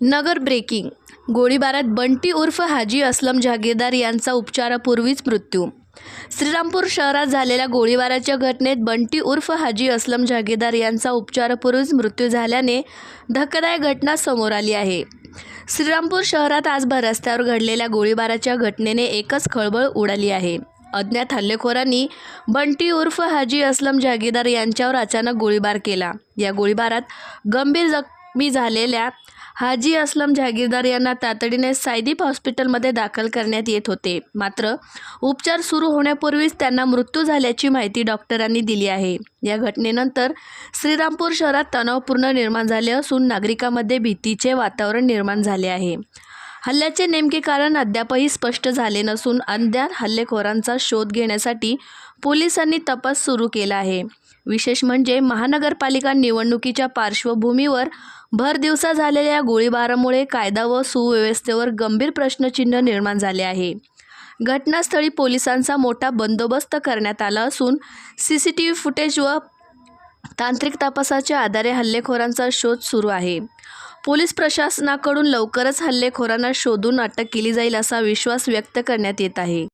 नगर breaking. गोळीबारात बंटी उर्फ हाजी असलम जहागीरदार यांचा उपचारापूर्वीच मृत्यू. श्रीरामपूर शहरात झालेल्या गोळीबाराच्या घटनेत बंटी उर्फ हाजी असलम जहागीरदार यांचा उपचारापूर्वीच मृत्यू झाल्याने धक्कादायक घटना समोर आली आहे. श्रीरामपूर शहरात आज रस्त्यावर घडलेल्या गोळीबाराच्या घटनेने एकच खळबळ उडाली आहे. अज्ञात हल्लेखोरांनी बंटी उर्फ हाजी असलम जहागीरदार यांच्यावर अचानक गोळीबार केला. या गोळीबारात गंभीर जखमी झालेल्या हाजी असलम जहागीरदार यांना तातडीने सायदीप हॉस्पिटलमध्ये दाखल करण्यात येत होते. मात्र उपचार सुरू होण्यापूर्वीच त्यांना मृत्यू झाल्याची माहिती डॉक्टरांनी दिली आहे. या घटनेनंतर श्रीरामपूर शहरात तणावपूर्ण निर्माण झाले असून नागरिकांमध्ये भीतीचे वातावरण निर्माण झाले आहे. हल्ल्याचे नेमके कारण अद्यापही स्पष्ट झाले नसून अद्याप हल्लेखोरांचा शोध घेण्यासाठी पोलिसांनी तपास सुरू केला आहे. विशेष म्हणजे महानगरपालिका निवडणुकीच्या पार्श्वभूमीवर भर दिवसा झालेल्या गोळीबारामुळे कायदा व सुव्यवस्थेवर गंभीर प्रश्नचिन्ह निर्माण झाले आहे. घटनास्थळी पोलिसांचा मोठा बंदोबस्त करण्यात आला असून C C T V footage व तांत्रिक तपासाच्या आधारे हल्लेखोरांचा शोध सुरू आहे. पोलीस प्रशासनाकडून लवकरच हल्लेखोरांना शोधून अटक केली जाईल असा विश्वास व्यक्त करण्यात येत आहे.